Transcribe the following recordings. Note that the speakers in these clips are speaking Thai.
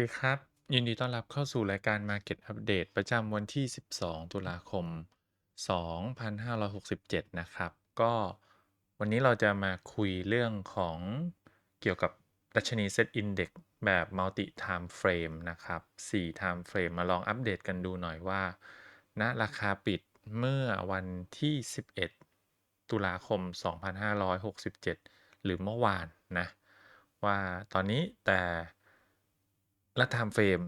ดีครับ ยินดีต้อนรับเข้าสู่รายการ Market Update ประจำวันที่ 12 ตุลาคม 2567 นะครับ ก็วันนี้เราจะมาคุยเรื่องของเกี่ยวกับดัชนี Set Index แบบ Multi Time Frame นะครับ 4 Time Frame มาลองอัปเดตกันดูหน่อยว่าณราคาปิดเมื่อวันที่ 11 ตุลาคม 2567 หรือเมื่อวานนะ ว่าตอนนี้แต่ และ Time Frame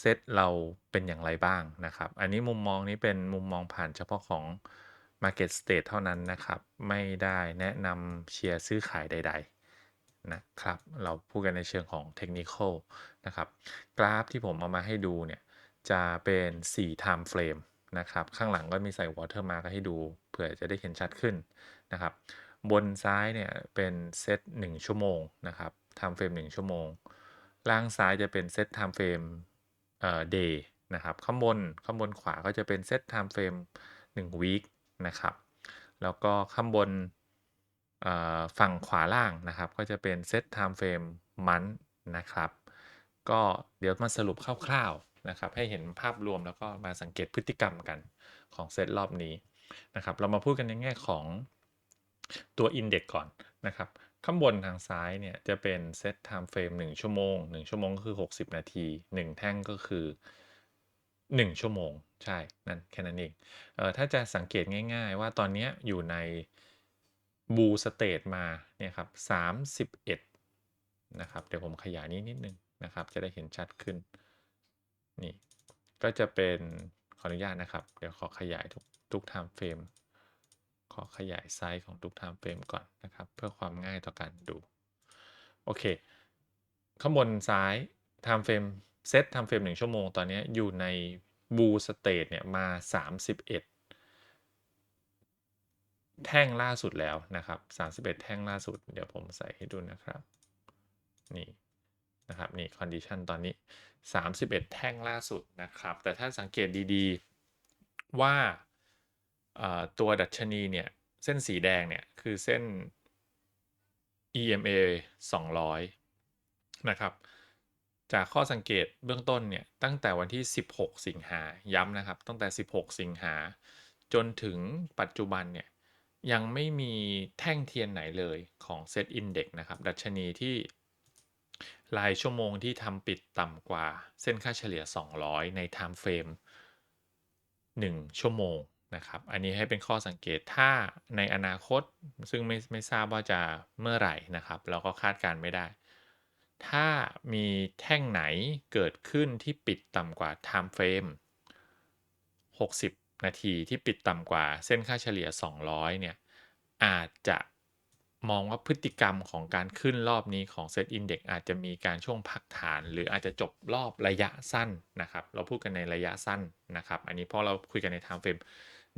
เซตเราเป็นอย่างไรบ้างนะครับ อันนี้มุมมองนี้เป็นมุมมองผ่านเฉพาะของ Market State เท่านั้นนะครับ ไม่ได้แนะนำเชียร์ซื้อขายใด ๆ นะครับ เราพูดกันในเชิงของ Technical นะครับ กราฟที่ผมเอามาให้ดูเนี่ย จะเป็น 4 Time Frame นะครับ ข้างหลังก็มีใส่ Watermark ให้ดูเผื่อจะได้เห็นชัดขึ้นนะครับ บนซ้ายเนี่ยเป็นเซต1ชั่วโมงนะครับ Time Frame 1ชั่วโมง ล่างซ้ายจะเป็นเซต Time Frame เอ่อ Day นะครับข้างบนข้างบนขวาก็จะเป็นเซต Time Frame 1 Week นะครับแล้วก็ข้างบนเอ่อฝั่งขวาล่างนะครับ ก็จะเป็นเซต Time Frame Month นะครับ ก็เดี๋ยวมาสรุปคร่าวๆนะครับ ให้เห็นภาพรวมแล้วก็มาสังเกตพฤติกรรมกันของเซตรอบนี้นะครับ เรามาพูดกันในแง่ของตัว Index ก่อนนะครับ ข้างบนทางซ้ายเนี่ยจะเป็นเซต Time Frame 1ชั่วโมง 1 ชั่วโมงก็คือ 60 นาที 1 แท่งก็คือ 1 ชั่วโมง ใช่ นั่นแค่นั้นเองเอ่อถ้าจะสังเกตง่าย ๆ ว่าตอนนี้อยู่ใน Bull State มาเนี่ยครับ 31 นะครับ เดี๋ยวผมขยายนี้นิดนึงนะครับ จะได้เห็นชัดขึ้น นี่ ก็จะเป็นขออนุญาตนะครับ เดี๋ยวขอขยายทุกทุก Time Frame ขอขยายไซส์ของทุก Time Frame ก่อนนะครับ เพื่อความง่ายต่อการดู โอเค ข้างบนซ้าย Time Frame เซต Time Frame 1ชั่วโมงตอนนี้อยู่ใน Bull State เนี่ยมา 31 แท่งล่าสุดแล้วนะครับ 31 แท่งล่าสุด เดี๋ยวผมใส่ให้ดูนะครับ นี่นะครับนี่ condition ตอนนี้ 31 แท่งล่าสุดนะครับ แต่ถ้าสังเกตดีๆ ว่า ตัวดัชนีเนี่ย เส้นสีแดงเนี่ย คือเส้น EMA 200 นะครับ จากข้อสังเกตเบื้องต้นเนี่ย ตั้งแต่วันที่ 16 สิงหา ย้ำนะครับ ตั้งแต่ 16 สิงหา จนถึงปัจจุบันเนี่ย ยังไม่มีแท่งเทียนไหนเลยของ Set Index นะครับ ดัชนีที่รายชั่วโมงที่ทำปิดต่ำกว่าเส้นค่าเฉลี่ย 200 ใน Time Frame 1 ชั่วโมง นะครับ อันนี้ให้เป็นข้อสังเกตถ้าในอนาคตซึ่งไม่ไม่ทราบว่าจะเมื่อไหร่นะครับ เราก็คาดการณ์ไม่ได้ ถ้ามีแท่งไหนเกิดขึ้นที่ปิดต่ำกว่า Time Frame 60 นาทีที่ปิดต่ำกว่าเส้นค่าเฉลี่ย 200 เนี่ย อาจจะมองว่าพฤติกรรมของการขึ้นรอบนี้ของ Set Index อาจจะมีการช่วงพักฐาน หรืออาจจะจบรอบระยะสั้นนะครับ เราพูดกันในระยะสั้นนะครับ อันนี้เพราะเราคุยกันใน Time Frame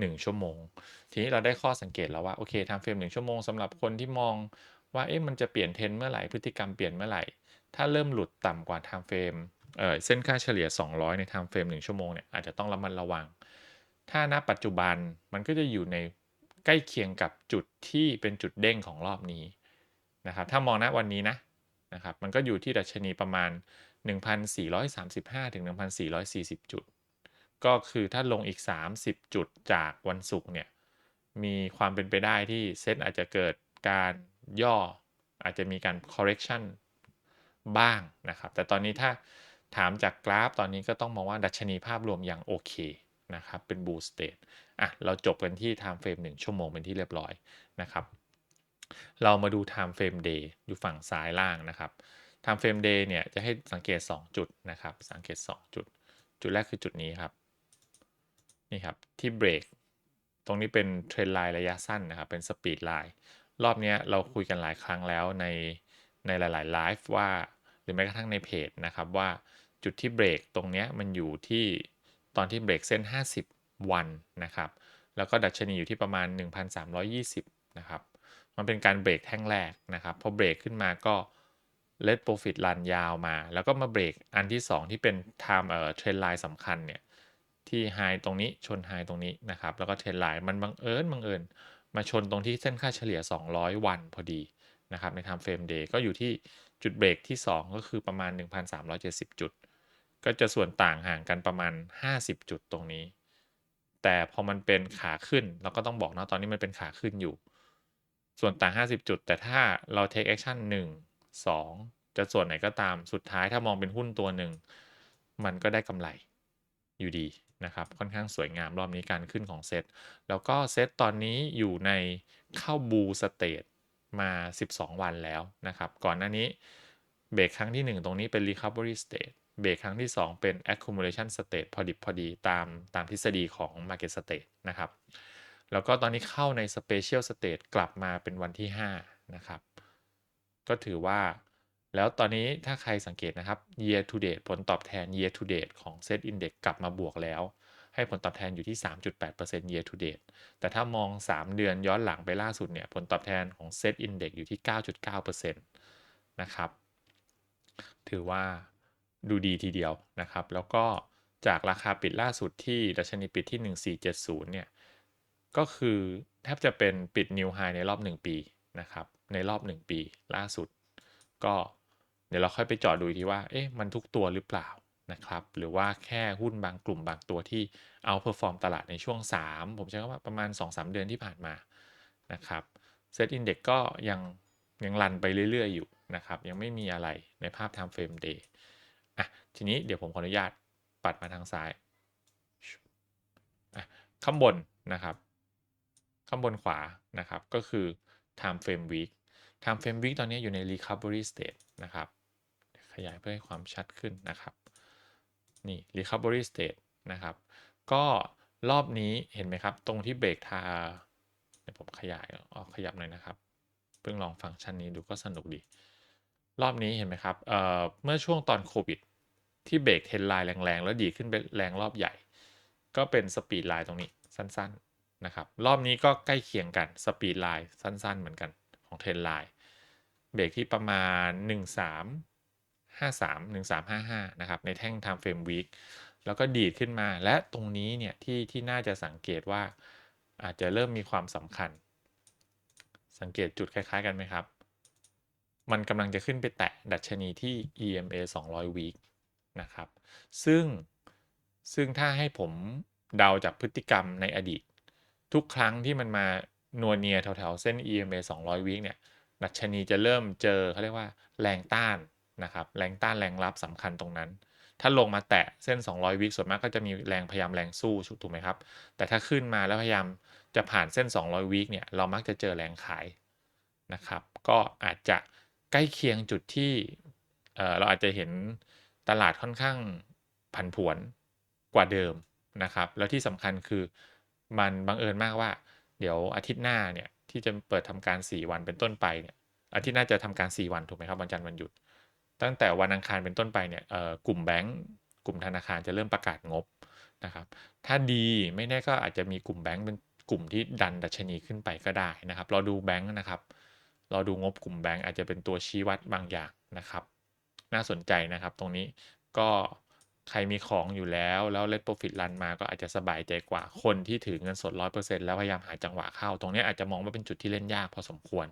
1 ชั่วโมง ทีนี้เราได้ข้อสังเกตแล้วว่าโอเค Time Frame 1ชั่วโมงสำหรับคนที่มองว่าเอ๊ะมันจะเปลี่ยนเทรนเมื่อไหร่พฤติกรรมเปลี่ยนเมื่อไหร่ ถ้าเริ่มหลุดต่ำกว่า Time Frame เออเส้นค่าเฉลี่ย 200 ใน Time Frame 1ชั่วโมงเนี่ยอาจจะต้องระมัดระวัง ถ้าณปัจจุบันมันก็จะอยู่ในใกล้เคียงกับจุดที่เป็นจุดเด้งของรอบนี้นะครับถ้ามองณวันนี้นะนะครับมันก็อยู่ที่ดัชนีประมาณ 1,435ถึง1,440 จุด ก็คือถ้าลงอีก 30 จุดจากวันศุกร์เนี่ยมีความเป็นไปได้ที่เซ็ตอาจจะเกิดการย่ออาจจะมีการ correction บ้างนะครับ แต่ตอนนี้ถ้าถามจากกราฟตอนนี้ก็ต้องมองว่าดัชนีภาพรวมยังโอเคนะครับ เป็น bull state อะ เราจบกันที่ time frame 1 ชั่วโมงเป็นที่เรียบร้อยนะครับ เรามาดู time frame day อยู่ฝั่งซ้ายล่างนะครับ time frame day เนี่ยจะให้สังเกต 2 จุดนะครับ สังเกต 2 จุด จุดแรกคือจุดนี้ครับ นี่ครับที่เบรกตรงนี้เป็นเทรนไลน์ระยะสั้นนะครับเป็นสปีดไลน์รอบนี้เราคุยกันหลายครั้งแล้วในในหลายๆไลฟ์ว่าหรือแม้กระทั่งในเพจนะครับว่าจุดที่เบรกตรงนี้มันอยู่ที่ตอนที่เบรกเส้น 50 วันนะครับ แล้วก็ดัชนีอยู่ที่ประมาณ 1,320 นะครับ มันเป็นการเบรกแท่งแรกนะครับพอเบรกขึ้นมาก็ let profit run ยาวมา แล้วก็มาเบรกอันที่ 2 ที่เป็น time เอ่อเทรนไลน์สำคัญเนี่ย ที่ไฮตรงนี้ชนไฮตรงนี้นะครับ แล้วก็เทรนไลน์มันบังเอิญบังเอิญมาชนตรงที่เส้นค่าเฉลี่ย 200 วันพอดีนะครับใน time frame day ก็อยู่ที่จุดเบรกที่ 2 ก็คือประมาณ 1,370 จุด ก็จะส่วนต่างห่างกันประมาณ 50 จุดตรงนี้ แต่พอมันเป็นขาขึ้นเราก็ต้องบอกนะตอนนี้มันเป็นขาขึ้นอยู่ ส่วนต่าง 50 จุด แต่ถ้าเรา take action 1 2 จะส่วนไหนก็ตามสุดท้ายถ้ามองเป็นหุ้นตัวหนึ่ง มันก็ได้กำไรอยู่ดี นะครับค่อนข้างสวยงามรอบนี้การขึ้นของเซตแล้วก็เซตตอนนี้อยู่ในเข้าบูสเตทมา 12 วันแล้วนะครับ ก่อนหน้านี้เบรกครั้งที่ 1 ตรงนี้เป็น recovery state เบรกครั้งที่ 2 เป็น accumulation state พอดิบพอดีตามตามทฤษฎีของ market state นะครับ แล้วก็ตอนนี้เข้าใน special state กลับมาเป็นวันที่ 5 นะครับ ก็ถือว่า แล้วตอนนี้ถ้าใครสังเกตนะครับ year to date ผลตอบแทน year to date ของ Set Index กลับมาบวกแล้ว ให้ผลตอบแทนอยู่ที่ 3.8% year to date แต่ถ้ามอง 3 เดือนย้อนหลังไปล่าสุดเนี่ยผลตอบแทนของ Set Index อยู่ที่ 9.9%นะครับ ถือว่าดูดีทีเดียวนะครับ แล้วก็จากราคาปิดล่าสุดที่ดัชนีปิดที่ 1470 เนี่ย ก็คือแทบจะเป็นปิดนิวไฮในรอบ 1 ปีนะครับ ในรอบ 1 ปีล่าสุด ก็ เดี๋ยวเราค่อยไปจอดดูทีว่า เอ๊ะ มันทุกตัวหรือเปล่านะครับ หรือว่าแค่หุ้นบางกลุ่มบางตัวที่เอาเพอร์ฟอร์มตลาดในช่วง 3 ผมใช้คำว่าประมาณ 2-3 เดือนที่ผ่านมานะครับเซตอินเด็กก็ยังยังรันไปเรื่อย ๆ อยู่นะครับ ยังไม่มีอะไรในภาพ time frame day อะ ทีนี้เดี๋ยวผมขออนุญาตปัดมาทางซ้ายอะข้างบนนะครับ ข้างบนขวานะครับ ก็คือ time frame week time frame week ตอนนี้อยู่ใน recovery state นะครับ ขยายเพื่อให้ความชัดขึ้นนะครับ นี่ recovery state นะครับ ก็รอบนี้เห็นไหมครับ ตรงที่เบรกทาเดี๋ยวผมขยายออกขยับหน่อยนะครับ เพิ่งลองฟังก์ชันนี้ดูก็สนุกดี รอบนี้เห็นไหมครับเเมื่อช่วงตอนโควิด ที่เบรกเทนไลน์แรงๆ แล้วดีขึ้นเป็นแรงรอบใหญ่ ก็เป็นสปีดไลน์ตรงนี้สั้นๆนะครับรอบนี้ก็ใกล้เคียงกันสปีดไลน์สั้นๆ เหมือนกันของเทนไลน์เบรกที่ประมาณ 53 1355นะครับในแท่ง time frame week แล้วก็ดีดขึ้นมา และตรงนี้เนี่ยที่ที่น่าจะสังเกตว่าอาจจะเริ่มมีความสำคัญ สังเกตจุดคล้ายๆกันไหมครับ มันกำลังจะขึ้นไปแตะดัชนีที่ EMA 200 week นะครับ ซึ่งซึ่งถ้าให้ผมเดาจากพฤติกรรมในอดีต ทุกครั้งที่มันมานัวเนียแถวๆเส้น EMA 200 week เนี่ยดัชนีจะเริ่มเจอเขาเรียกว่าแรงต้าน นะครับแรงต้านแรงรับสำคัญตรงนั้น ถ้าลงมาแตะเส้น 200 วิส่วนมากก็จะมีแรงพยายามแรงสู้ถูกไหมครับ แต่ถ้าขึ้นมาแล้วพยายามจะผ่านเส้น 200 วิเนี่ยเรามักจะเจอแรงขายนะครับ ก็อาจจะใกล้เคียงจุดที่เราอาจจะเห็นตลาดค่อนข้างผันผวนกว่าเดิมนะครับ แล้วที่สำคัญคือมันบังเอิญมากว่า เดี๋ยวอาทิตย์หน้าเนี่ยที่จะเปิดทำการ 4 วันเป็นต้นไปเนี่ยอาทิตย์หน้าจะทำการ 4 วันถูกไหมครับวันจันทร์วันหยุด ตั้งแต่วันอังคารเป็นต้นไปเนี่ยกลุ่มแบงก์กลุ่มธนาคารจะเริ่มประกาศงบนะครับ ถ้าดีไม่แน่ก็อาจจะมีกลุ่มแบงก์เป็นกลุ่มที่ดันดัชนีขึ้นไปก็ได้นะครับรอดูแบงก์นะครับรอดูงบกลุ่มแบงก์อาจจะเป็นตัวชี้วัดบางอย่างนะครับ น่าสนใจนะครับ ตรงนี้ก็ใครมีของอยู่แล้วแล้วเลทโปรฟิตรันมาก็อาจจะสบายใจกว่าคนที่ถือเงินสด 100%แล้วพยายามหาจังหวะเข้า ตรงนี้อาจจะมองว่าเป็นจุดที่เล่นยากพอสมควร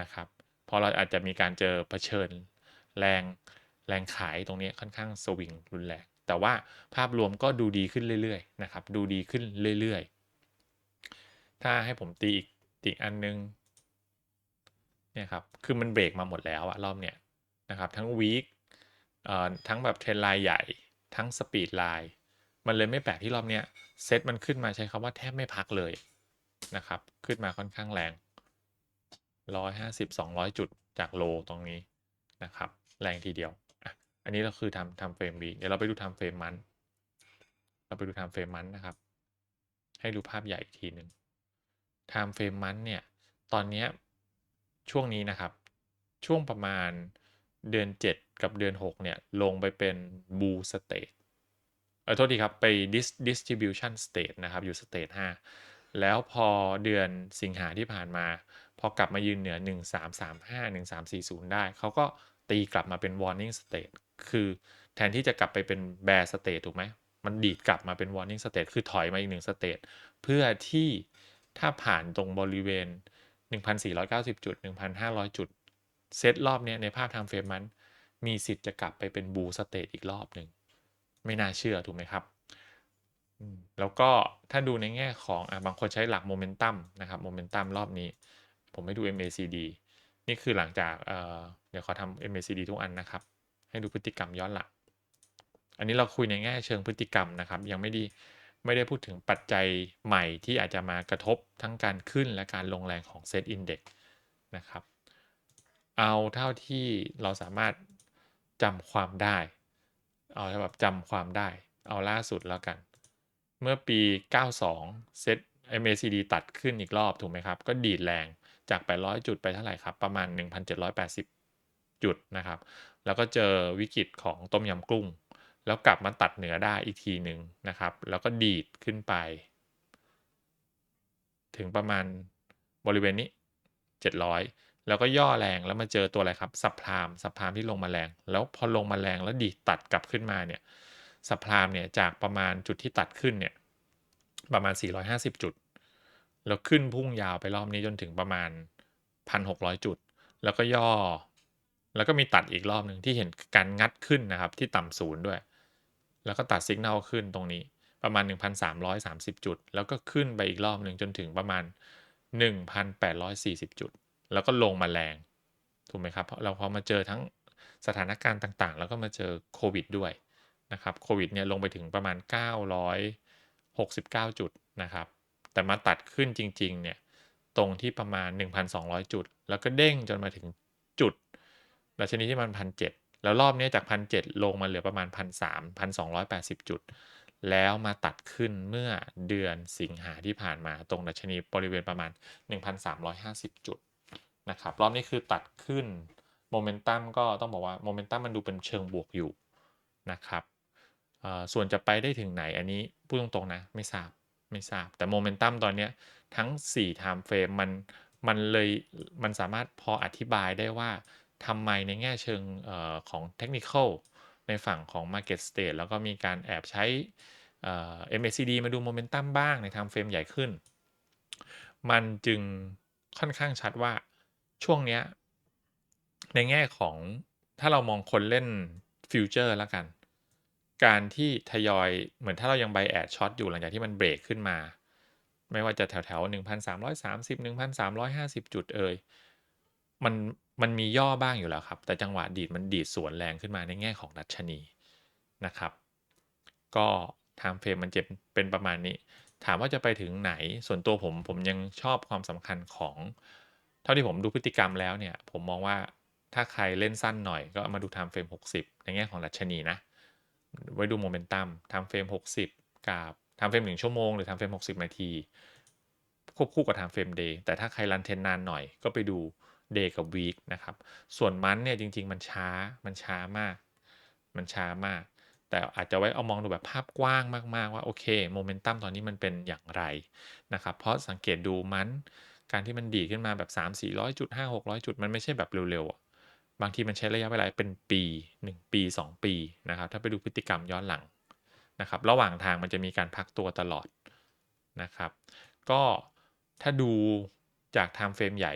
นะครับพอเราอาจจะมีการเจอเผชิญ แรงแรงขายตรงนี้ค่อนข้างสวิงรุนแรงแต่ว่าภาพรวมก็ดูดีขึ้นเรื่อยๆนะครับดูดีขึ้นเรื่อยๆ ถ้าให้ผมตีอีกอีกอันนึงเนี่ยครับคือมันเบรกมาหมดแล้วอะรอบเนี้ยนะครับทั้งวีคทั้งแบบเทรนไลน์ใหญ่ทั้งสปีดไลน์มันเลยไม่แปลกที่รอบเนี้ยเซตมันขึ้นมาใช้คำว่าแทบไม่พักเลยนะครับขึ้นมาค่อนข้างแรง 150 200 จุดจากโลตรงนี้นะครับ แรงทีเดียว อันนี้เราคือทำทำเฟรมวีเดี๋ยวเราไปดูทำเฟรมมัน เราไปดูทำเฟรมมันนะครับ ให้ดูภาพใหญ่อีกทีหนึ่งทำเฟรมมันเนี่ย ตอนนี้ช่วงนี้นะครับ ช่วงประมาณเดือน 7 กับเดือน 6 เนี่ย ลงไปเป็น bull state เออโทษทีครับ ไป distribution state นะครับ อยู่ state 5 แล้วพอเดือนสิงหาที่ผ่านมา พอกลับมายืนเหนือ 1335 1340 ได้ เขาก็ ตีกลับมาเป็น warning state คือแทนที่จะกลับไปเป็น bear state ถูกไหม มันดีดกลับมาเป็น warning state คือถอยมาอีกหนึ่ง state เพื่อที่ถ้าผ่านตรงบริเวณ 1,490 จุด 1,500 จุด เซตรอบนี้ในภาพ time frame มัน มีสิทธิ์จะกลับไปเป็น bull state อีกรอบหนึ่ง ไม่น่าเชื่อถูกไหมครับ แล้วก็ถ้าดูในแง่ของอบางคนใช้หลักโมเมนตัมนะครับ โมเมนตัมรอบนี้ ผมให้ดู MACD นี่คือหลังจากเเดี๋ยวขอทำ MACD ทุกอันนะครับ ให้ดูพฤติกรรมย้อนหลัง อันนี้เราคุยในแง่เชิงพฤติกรรมนะครับ ยังไม่ด้ไม่ได้พูดถึงปัจจัยใหม่ที่อาจจะมากระทบทั้งการขึ้นและการลงแรงของเซตอินเด็กนะครับ เอาเท่าที่เราสามารถจำความได้ เอาแบบจำความได้ เอาล่าสุดแล้วกัน เมื่อปี 92 เซต MACD ตัดขึ้นอีกรอบถูกไหมครับ ก็ดีดแรง จาก 800 จุดไปเท่าไหร่ครับ ประมาณ 1,780 จุดนะครับ แล้วก็เจอวิกฤตของต้มยำกุ้ง แล้วกลับมาตัดเหนือได้อีกทีหนึ่งนะครับ แล้วก็ดีดขึ้นไป ถึงประมาณบริเวณนี้ 700 แล้วก็ย่อแรงแล้วมาเจอตัวอะไรครับสับพรามสับพรามที่ลงมาแรง แล้วพอลงมาแรงแล้วดีดตัดกลับขึ้นมาเนี่ยสับพรามเนี่ยจากประมาณจุดที่ตัดขึ้นเนี่ยประมาณ 450 จุด แล้วขึ้นพุ่งยาวไปรอบนี้จนถึงประมาณ 1,600 จุด แล้วก็ย่อ แล้วก็มีตัดอีกรอบหนึ่งที่เห็นการงัดขึ้นนะครับ ที่ต่ำศูนย์ด้วย แล้วก็ตัดสัญญาณขึ้นตรงนี้ประมาณ 1,330 จุด แล้วก็ขึ้นไปอีกรอบหนึ่งจนถึงประมาณ 1,840 จุด แล้วก็ลงมาแรงถูกไหมครับเราพอมาเจอทั้งสถานการณ์ต่างๆ แล้วก็มาเจอโควิดด้วยนะครับโควิดเนี่ยลงไปถึงประมาณ 969 จุดนะครับ แต่มาตัดขึ้นจริง ๆ เนี่ย ตรงที่ประมาณ 1,200 จุด แล้วก็เด้งจนมาถึงจุดดัชนีที่มันพันเแล้วรอบนี้จากพันเลงมาเหลือประมาณพันสามพันสองร้อยแปดสิบจุด แล้วมาตัดขึ้นเมื่อเดือนสิงหาที่ผ่านมาตรงดัชนีบริเวณประมาณ 1,350 จุดนะครับรอบนี้คือตัดขึ้นโมเมนตัมก็ต้องบอกว่าโมเมนตัมมันดูเป็นเชิงบวกอยู่นะครับส่วนจะไปได้ถึงไหนอันนี้พูดตรงๆนะไม่ทราบ ไม่ทราบ แต่โมเมนตัมตอนนี้ทั้ง4 time frame มันมันเลยมันสามารถพออธิบายได้ว่าทำไมในแง่เชิงออของเทคนิคในฝั่งของ Market State แล้วก็มีการแอบใช้ MACD มาดูโมเมนตัมบ้างในทำเฟรมใหญ่ขึ้น มันจึงค่อนข้างชัดว่าช่วงนี้ในแง่ของถ้าเรามองคนเล่นฟิวเจอร์แล้วกัน การที่ทยอยเหมือนถ้าเรายังไบแอดช็อตอยู่หลังจากที่มันเบรกขึ้นมา ไม่ว่าจะแถวแถว1,330 1,350จุดเอ่ยมันมันมีย่อบ้างอยู่แล้วครับ แต่จังหวะดีดมันดีดสวนแรงขึ้นมาในแง่ของดัชนีนะครับ ก็ไทม์เฟรมมันจะเป็นประมาณนี้ ถามว่าจะไปถึงไหนส่วนตัวผมผมยังชอบความสำคัญของ เท่าที่ผมดูพฤติกรรมแล้วเนี่ย ผมมองว่าถ้าใครเล่นสั้นหน่อยก็มาดูไทม์เฟรม60 ในแง่ของดัชนีนะ ไว้ดูโมเมนตัมทม์เฟรม 60 กับทม์เฟรม 1 ชั่วโมง หรือทม์เฟรม 60 นาที ควบคู่กับทม์เฟรมเดย์แต่ถ้าใครรันเทนนานหน่อยก็ไปดูเดย์กับวีคนะครับ ส่วนมันเนี่ยจริง ๆ มันช้ามันช้ามาก มันช้ามาก แต่อาจจะไว้เอามองดูแบบภาพกว้างมากๆว่า โอเคโมเมนตัมตอนนี้มันเป็นอย่างไรนะครับ เพราะสังเกตดูมันการที่มันดีขึ้นมาแบบ 3 400จุด5 600 จุด มันไม่ใช่แบบเร็วๆ บางทีมันใช้ระยะเวลาเป็นปี 1 ปี 2 ปีนะครับถ้าไปดูพฤติกรรมย้อนหลังนะครับระหว่างทางมันจะมีการพักตัวตลอดนะครับก็ถ้าดูจากไทม์เฟรมใหญ่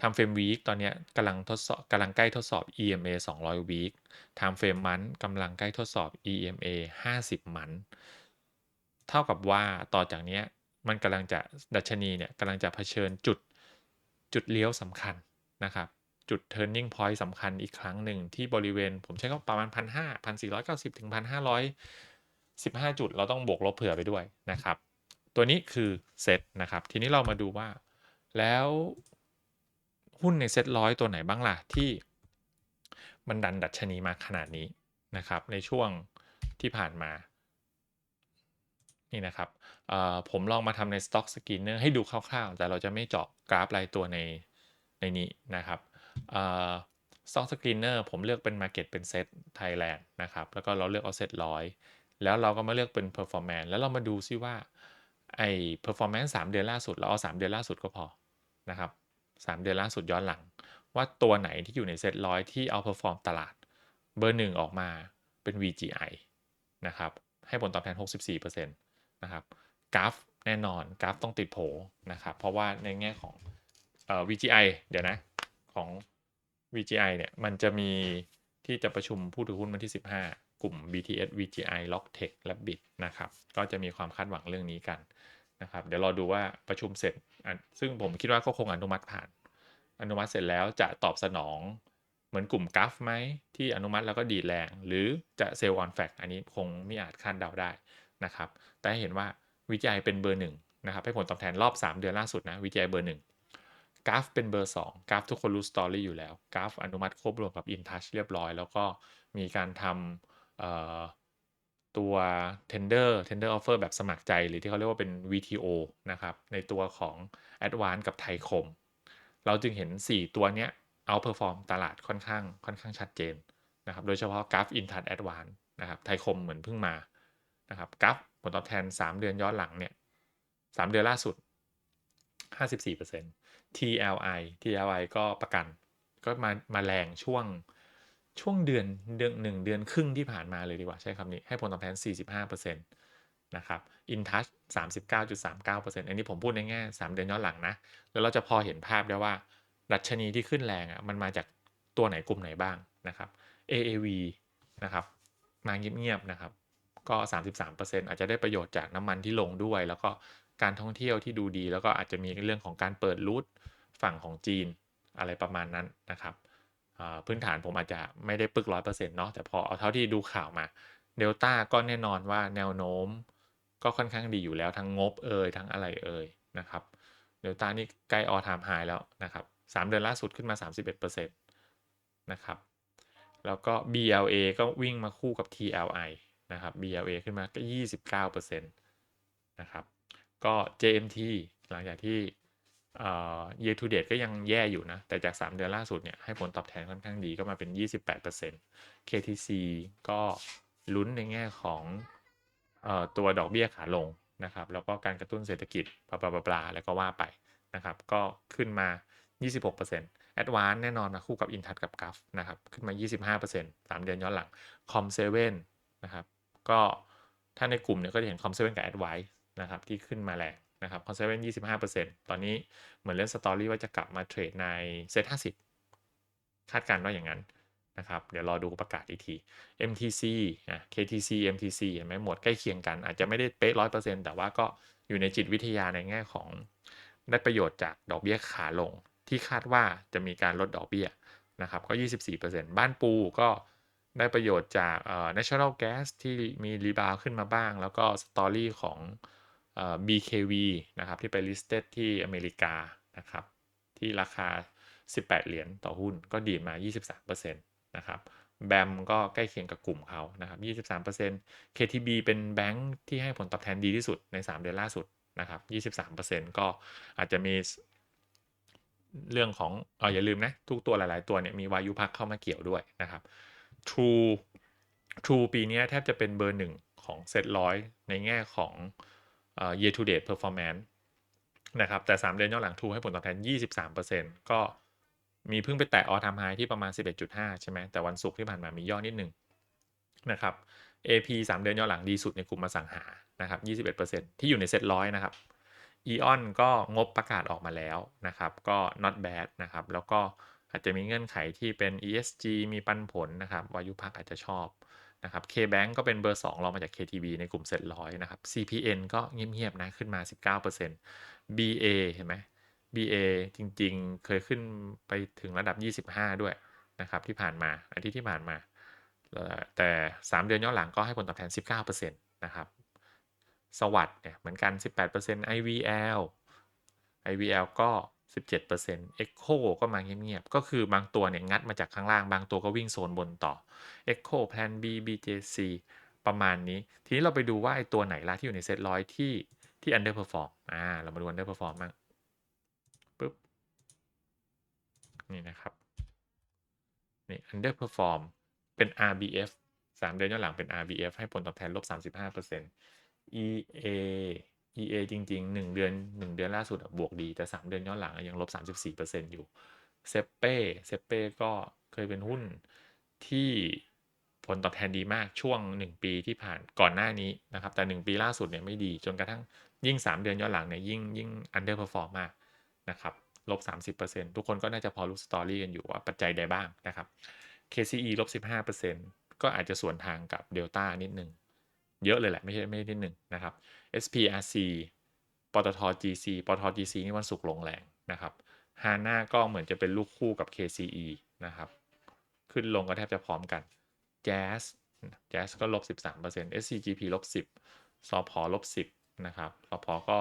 ไทำเฟรมวีคตอนนี้กำลังทดสอบกำลังใกล้ทดสอบ EMA 200วีคทำเฟรมมันกำลังใกล้ทดสอบ EMA 50 มัน เท่ากับว่าต่อจากนี้มันกำลังจะดัชนีเนี่ยกำลังจะเผชิญจุดจุดเลี้ยวสำคัญนะครับ จุด turning point สำคัญอีกครั้งหนึ่งที่บริเวณ ผมใช้ก็ประมาณ 1,500 1,490 ถึง 1,515 จุด เราต้องบวกลบเผื่อไปด้วยนะครับ ตัวนี้คือเซตนะครับ ทีนี้เรามาดูว่า แล้วหุ้นในเซ็ตร้อยตัวไหนบ้างล่ะ ที่มันดันดัชนีมาขนาดนี้นะครับ ในช่วงที่ผ่านมา นี่นะครับผมลองมาทำใน Stock Scanner ให้ดูคร่าวๆ แต่เราจะไม่เจาะกราฟรายตัวในในนี้นะครับ Stock Screener ผมเลือกเป็น Market เป็นเซตไทยแลนด์นะครับ แล้วก็เราเลือกเอาเซตร้อยแล้วเราก็มาเลือกเป็น Performance แล้วเรามาดูซิว่าไอ้ Performance 3 เดือนล่าสุด เราเอา 3 เดือนล่าสุดก็พอนะครับ 3 เดือนล่าสุดย้อนหลัง ว่าตัวไหนที่อยู่ในเซตร้อยที่เอาเพอร์ฟอร์มตลาด เบอร์หนึ่งออกมาเป็น VGI นะครับให้ผลตอบแทน 64%นะครับกราฟแน่นอนกราฟต้องติดโผนะครับเพราะว่าในแง่ของอ่อ VGI เดี๋ยวนะ ของ VGI เนี่ย มันจะมีที่จะประชุมผู้ถือหุ้นวันที่ 15 กลุ่ม BTS VGI Logtech และ Bit นะครับ ก็จะมีความคาดหวังเรื่องนี้กันนะครับ เดี๋ยวรอดูว่าประชุมเสร็จ ซึ่งผมคิดว่าก็คงอนุมัติผ่าน อนุมัติเสร็จแล้วจะตอบสนองเหมือนกลุ่มกราฟไหมที่อนุมัติแล้วก็ดีแรง หรือจะเซลล์ออนแฟกอันนี้คงไม่อาจคาดเดาได้นะครับ แต่เห็นว่าวิจัยเป็นเบอร์หนึ่งนะครับให้ผลตอบแทนรอบ 3 เดือนล่าสุดนะวิจัยเบอร์หนึ่ง กราฟเป็นเบอร์ 2 กราฟทุกคนรู้สตอรี่อยู่แล้ว กราฟอนุมัติควบรวมกับ InTouch เรียบร้อย แล้วก็มีการทำตัว tender tender offer แบบสมัครใจ หรือที่เขาเรียกว่าเป็น VTO นะครับ ในตัวของ Advance กับไทยคม เราจึงเห็น 4 ตัวเนี้ย outperform ตลาดค่อนข้างค่อนข้างชัดเจนนะครับ โดยเฉพาะกราฟ InTouch Advance นะครับ ไทยคมเหมือนเพิ่งมานะครับ กราฟผลตอบแทน 3 เดือนย้อนหลังเนี่ย3เดือนล่าสุด 54% TLI TLI ก็ประกัน ก็มามาแรงช่วงช่วงเดือนเดือนหนึ่งเดือนครึ่งที่ผ่านมาเลยดีกว่าใช้คำนี้ ให้ผลตอบแทน 45%นะครับ InTouch 39.39%อันนี้ผมพูดในแง่3เดือนย้อนหลังนะ แล้วเราจะพอเห็นภาพได้ว่า ดัชนีที่ขึ้นแรงอะมันมาจากตัวไหนกลุ่มไหนบ้างนะครับ AAV นะครับมาเงียบๆนะครับ ก็ 33%อาจจะได้ประโยชน์จากน้ำมันที่ลงด้วย แล้วก็ การท่องเที่ยวที่ดูดี แล้วก็อาจจะมีเรื่องของการเปิดรูทฝั่งของจีนอะไรประมาณนั้นนะครับพื้นฐานผมอาจจะไม่ได้ปึกร้อยเปอร์เซ็นต์เนาะแต่พอเอาเท่าที่ดูข่าวมาเดลต้าก็แน่นอนว่าแนวโน้มก็ค่อนข้างดีอยู่แล้วทั้งงบเอ่ยทั้งอะไรเอ่ยนะครับเดลต้านี่ใกล้ออทามไฮแล้วนะครับ3เดือนล่าสุดขึ้นมา 31%นะครับแล้วก็ BLA ก็วิ่งมาคู่กับ TLI นะครับ BLA ขึ้นมาก็ 29%นะครับ ก็ JMT หลังจากที่ year to date ก็ยังแย่อยู่นะ แต่จาก 3 เดือนล่าสุดเนี่ยให้ผลตอบแทนค่อนข้างดีก็มาเป็น 28% KTC ก็ลุ้นในแง่ของอตัวดอกเบี้ยขาลงนะครับ แล้วก็การกระตุ้นเศรษฐกิจบลาบลาบลาแล้วก็ว่าไปนะครับ ก็ขึ้นมา 26% Advance แน่นอนมาคู่กับ Intouch กับ g a f นะครับ ขึ้นมา 25% 3 เดือนย้อนหลัง Com7 นะครับ ก็ถ้าในกลุ่มเนี่ยก็จะเห็น Com7 กับ Advice นะครับที่ขึ้นมาแรงนะครับ Com7 25%ตอนนี้เหมือนเล่นสตอรี่ว่าจะกลับมาเทรดในเซ็ต50คาดการณ์ว่าอย่างนั้นนะครับ เดี๋ยวรอดูประกาศอีกที MTC อะ KTC MTC เห็นไหมหมวดใกล้เคียงกัน อาจจะไม่ได้เป๊ะ100%แต่ว่าก็อยู่ในจิตวิทยาในแง่ของได้ประโยชน์จากดอกเบี้ยขาลง ที่คาดว่าจะมีการลดดอกเบี้ยนะครับก็ 24%บ้านปูก็ได้ประโยชน์จาก natural gas ที่มีรีบาวขึ้นมาบ้าง แล้วก็สตอรี่ของ BKV นะครับที่ไป listed ที่อเมริกานะครับที่ราคา 18 เหรียญต่อหุ้นก็ดีมา 23%นะครับแบมก็ใกล้เคียงกับกลุ่มเขานะครับ 23% KTB เป็นแบงค์ที่ให้ผลตอบแทนดีที่สุดใน 3 เดือนล่าสุดนะครับ 23%ก็อาจจะมีเรื่องของอออย่าลืมนะ ทุกตัวหลาย ๆ ตัวเนี่ยมีวายุพักเข้ามาเกี่ยวด้วยนะครับ True True ปีนี้แทบจะเป็นเบอร์หนึ่งของเซตร้อยในแง่ของ year to date performance นะครับแต่ 3 เดือนย้อนหลัง True ให้ผลตอบแทน 23%ก็มีเพิ่งไปแตะออทามไฮที่ประมาณ 11.5 ใช่ไหมแต่วันศุกร์ที่ผ่านมามีย่อนิดนึงนะครับ AP 3 เดือนย้อนหลังดีสุดในกลุ่มมาสังหานะครับ 21%ที่อยู่ในเซ็ตร้อยนะครับอีออนก็งบประกาศออกมาแล้วนะครับก็ not bad นะครับแล้วก็อาจจะมีเงื่อนไขที่เป็น ESG มีปันผลนะครับวายุพักอาจจะชอบ นะครับ KBank ก็เป็นเบอร์ 2 รองมาจาก KTB ในกลุ่มเซ็ตร้อยนะครับ CPN ก็เงียบๆนะขึ้นมา 19% BA เห็นไหม BA จริงๆ เคยขึ้นไปถึงระดับ 25 ด้วยนะครับที่ผ่านมาอาทิตย์ที่ผ่านมา แต่ 3 เดือนย้อนหลังก็ให้ผลตอบแทน 19%นะครับสวัสด์เนี่ยเหมือนกัน 18% IVL IVL ก็ 17% Echo ก็มาเงียบๆ ก็คือบางตัวเนี่ยงัดมาจากข้างล่าง บางตัวก็วิ่งโซนบนต่อ Echo Plan B BJC ประมาณนี้ ทีนี้เราไปดูว่าไอตัวไหนล่ะที่อยู่ในเซตร้อยที่ที่ underperform อ่า เรามาดู underperform บ้างปึ๊บ นี่นะครับ นี่ underperform เป็น RBF 3 เดือนย้อนหลังเป็น RBF ให้ผลตอบแทนลบ 35% EA EA จริง ๆ 1 เดือน 1 เดือนล่าสุดบวกดี แต่ 3 เดือนย้อนหลังยังลบ 34%อยู่เซเป้เซเป้ก็เคยเป็นหุ้นที่ผลตอบแทนดีมากช่วง 1 ปีที่ผ่านก่อนหน้านี้นะครับ แต่ 1 ปีล่าสุดเนี่ยไม่ดีจนกระทั่งยิ่ง 3 เดือนย้อนหลังเนี่ยยิ่งยิ่ง underperform มากนะครับลบ 30%ทุกคนก็น่าจะพอรู้สตอรี่กันอยู่ว่าปัจจัยใดบ้างนะครับ KCE ลบ 15%ก็อาจจะส่วนทางกับเดลต้านิดหนึ่งเยอะเลยแหละไม่ใช่ไม่นิดหนึ่งนะครับ SPRC ปตท GC ปตท GC นี่วันศุกร์ลงแรงนะครับฮาน่าก็เหมือนจะเป็นลูกคู่กับ KCE นะครับ ขึ้นลงก็แทบจะพร้อมกัน Jazz Jazz ก็ลบ 13% SCGP ลบ 10สพอลบ 10 นะครับสพอก็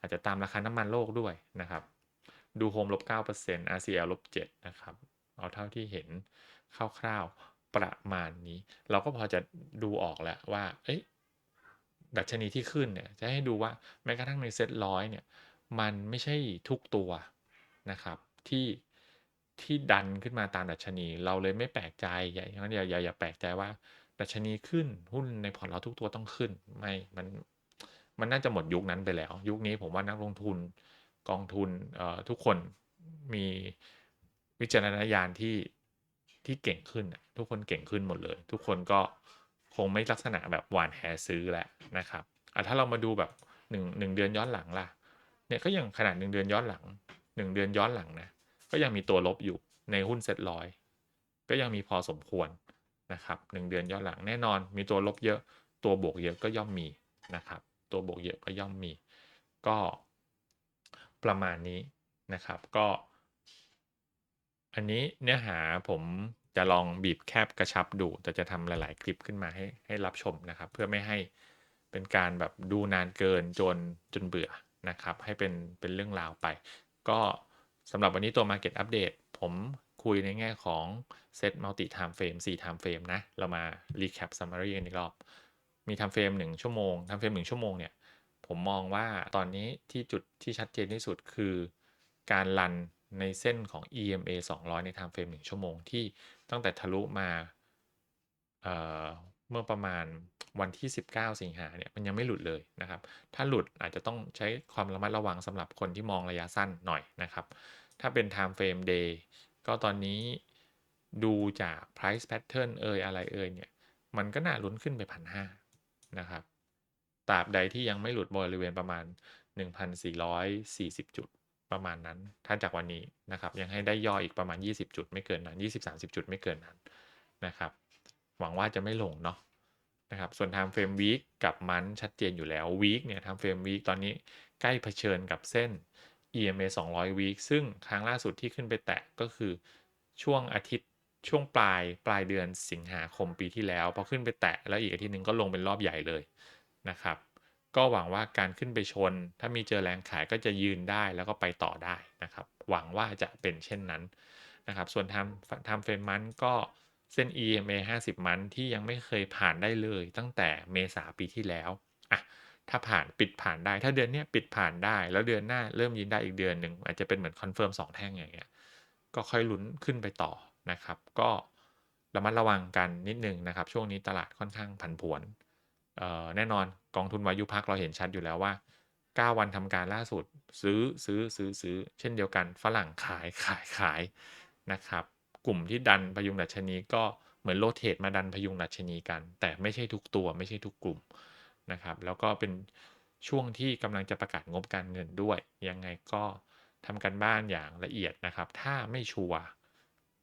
อาจจะตามราคาน้ำมันโลกด้วยนะครับ ดูโฮมลบ 9% RCL ลบ 7 นะครับ เอาเท่าที่เห็นคร่าวๆประมาณนี้ เราก็พอจะดูออกแล้วว่า เอ้ย ดัชนีที่ขึ้นเนี่ยจะให้ดูว่าแม้กระทั่งในเซ็ตร้อยเนี่ยมันไม่ใช่ทุกตัวนะครับที่ที่ดันขึ้นมาตามดัชนี เราเลยไม่แปลกใจอย่าอย่าอย่าอย่าอย่าแปลกใจว่า ดัชนีขึ้นหุ้นในพอร์ตเราทุกตัวต้องขึ้นไม่มันมันน่าจะหมดยุคนั้นไปแล้ว ยุคนี้ผมว่านักลงทุนกองทุนเอ่อทุกคนมีวิจารณญาณที่ที่เก่งขึ้น ทุกคนเก่งขึ้นหมดเลย ทุกคนก็ งไม่ลักษณะแบบหวานแหซื้อแหละนะครับอะถ้าเรามาดูแบบหนึ่งหนึ่งเดือนย้อนหลังล่ะเนี่ยก็ยังขนาดหนึ่งเดือนย้อนหลังหนึ่งเดือนย้อนหลังนะก็ยังมีตัวลบอยู่ในหุ้นเซ็ตร้อยก็ยังมีพอสมควรนะครับหนึ่งเดือนย้อนหลังแน่นอน มีตัวลบเยอะตัวบวกเยอะก็ย่อมมีนะครับตัวบวกเยอะก็ย่อมมี ก็ประมาณนี้นะครับก็ อันนี้เนื้อหาผม จะลองบีบแคบกระชับดูแต่จะทำหลาย ๆ คลิปขึ้นมาให้ให้รับชมนะครับ เพื่อไม่ให้เป็นการแบบดูนานเกินจนจนเบื่อนะครับ ให้เป็นเป็นเรื่องราวไป ก็สำหรับวันนี้ตัว Market Update ผมคุยในแง่ของเซต Multi Time Frame 4 Time Frame นะ เรามา Recap Summary กันอีกรอบ มี Time Frame 1 ชั่วโมง Time Frame 1 ชั่วโมงเนี่ย ผมมองว่าตอนนี้ที่จุดที่ชัดเจนที่สุดคือ การรันในเส้นของ EMA 200 ใน Time Frame 1 ชั่วโมงที่ ตั้งแต่ทะลุมาเเมื่อประมาณวันที่ 19 สิงหาเนี่ยมันยังไม่หลุดเลยนะครับ ถ้าหลุดอาจจะต้องใช้ความระมัดระวังสำหรับคนที่มองระยะสั้นหน่อยนะครับ ถ้าเป็น Time Frame Day ก็ตอนนี้ดูจาก price pattern เอ่ยอะไรเอ่ยเนี่ย มันก็น่าลุ้นขึ้นไปพันห้านะครับ ตราบใดที่ยังไม่หลุดบริเวณประมาณ 1,440 จุด ประมาณนั้น ถ้าจากวันนี้นะครับ ยังให้ได้ย่ออีกประมาณ 20 จุดไม่เกินนั้น 20-30 จุดไม่เกินนั้นนะครับ หวังว่าจะไม่ลงเนาะนะครับ ส่วน time frame week กับมันชัดเจนอยู่แล้ว week เนี่ย time frame week ตอนนี้ใกล้เผชิญกับเส้น EMA 200 week ซึ่งครั้งล่าสุดที่ขึ้นไปแตะก็คือช่วงอาทิตย์ช่วงปลายปลายเดือนสิงหาคมปีที่แล้วพอขึ้นไปแตะแล้วอีกอาทิตย์หนึ่งก็ลงเป็นรอบใหญ่เลยนะครับ ก็หวังว่าการขึ้นไปชน ถ้ามีเจอแรงขายก็จะยืนได้แล้วก็ไปต่อได้นะครับ หวังว่าจะเป็นเช่นนั้นนะครับ ส่วนทำทำเฟรมมันก็เส้น EMA 50 มันที่ยังไม่เคยผ่านได้เลยตั้งแต่เมษาปีที่แล้วอะถ้าผ่านปิดผ่านได้ ถ้าเดือนนี้ปิดผ่านได้ แล้วเดือนหน้าเริ่มยืนได้อีกเดือนหนึ่งอาจจะเป็นเหมือนคอนเฟิร์มสองแท่งอย่างเงี้ยก็ค่อยลุ้นขึ้นไปต่อนะครับ ก็ระมัดระวังกันนิดนึงนะครับ ช่วงนี้ตลาดค่อนข้างผันผวน แน่นอนกองทุนวายุพักเราเห็นชัดอยู่แล้วว่า 9 วันทำการล่าสุดซื้อซื้อซื้อซื้อเช่นเดียวกันฝรั่งขายขายขายนะครับ กลุ่มที่ดันพยุงดัชนีก็เหมือนโลเทตมาดันพยุงดัชนีกัน แต่ไม่ใช่ทุกตัวไม่ใช่ทุกกลุ่มนะครับ แล้วก็เป็นช่วงที่กำลังจะประกาศงบการเงินด้วย ยังไงก็ทำกันบ้านอย่างละเอียดนะครับ ถ้าไม่ชัวร์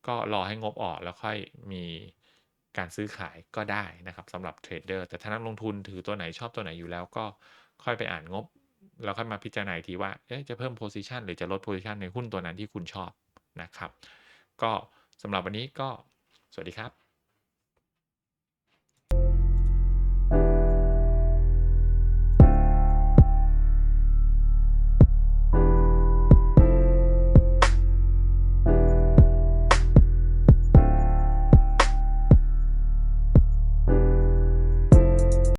ก็รอให้งบออกแล้วค่อยมี การซื้อขายก็ได้นะครับสำหรับเทรดเดอร์แต่ถ้านักลงทุนถือตัวไหนชอบตัวไหนอยู่แล้วก็ค่อยไปอ่านงบ แล้วค่อยมาพิจารณาทีว่าจะเพิ่มโพซิชันหรือจะลดโพซิชันในหุ้นตัวนั้นที่คุณชอบนะครับ ก็สำหรับวันนี้ก็สวัสดีครับ